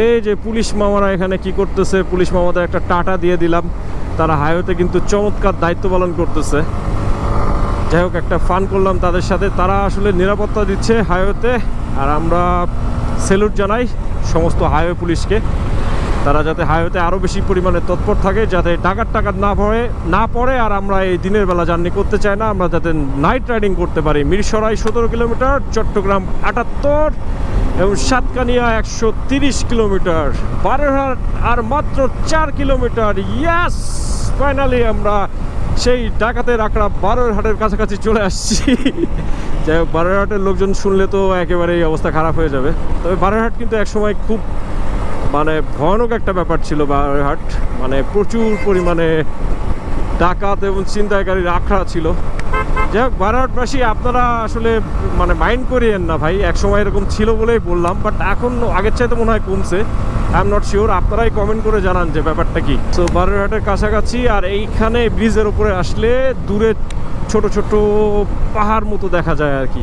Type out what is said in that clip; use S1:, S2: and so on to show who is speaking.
S1: এই যে পুলিশ মামারা এখানে কি করতেছে? পুলিশ মামাদের একটা টাটা দিয়ে দিলাম। তারা হাইওয়েতে কিন্তু চমৎকার দায়িত্ব পালন করতেছে। যাই হোক, একটা ফান করলাম তাদের সাথে। তারা আসলে নিরাপত্তা দিচ্ছে হাইওয়েতে। আর আমরা সেলুট জানাই সমস্ত হাইওয়ে পুলিশকে। তারা যাতে হাইওয়েতে আরও বেশি পরিমাণে তৎপর থাকে, যাতে ডাকাত টাকাত না পড়ে না পড়ে, আর আমরা এই দিনের বেলা জার্নি করতে চাই না, আমরা যাতে নাইট রাইডিং করতে পারি। মিরসরাই সতেরো কিলোমিটার, চট্টগ্রাম আটাত্তর, এবং সাতকানিয়া একশো তিরিশ কিলোমিটার, বারোহাট আর মাত্র চার কিলোমিটার। ইয়াস ফাইনালি আমরা সেই ডাকাতের আঁকড়া বারোর হাটের কাছাকাছি চলে আসছি। যাই হোক বারোর হাটের লোকজন শুনলে তো একেবারেই অবস্থা খারাপ হয়ে যাবে। তবে বারোর হাট কিন্তু একসময় খুব মানে ভয়ানক একটা ব্যাপার ছিল বারোহাট। মানে প্রচুর পরিমাণে ডাকাত এবং ছিনতাইকারীর আখড়া ছিল। যাই হোক, বারোহাটবাসী, আপনারা আসলে মানে মাইন্ড করিয়েন না ভাই। এক সময় এরকম ছিল বলেই বললাম, বাট এখন আগের চাইতে মনে হয় কমছে। আই এম নট শিওর, আপনারাই কমেন্ট করে জানান যে ব্যাপারটা কি। তো বারোহাটের কাছাকাছি, আর এইখানে ব্রিজের উপরে আসলে দূরে ছোট ছোট পাহাড় মতো দেখা যায় আর কি।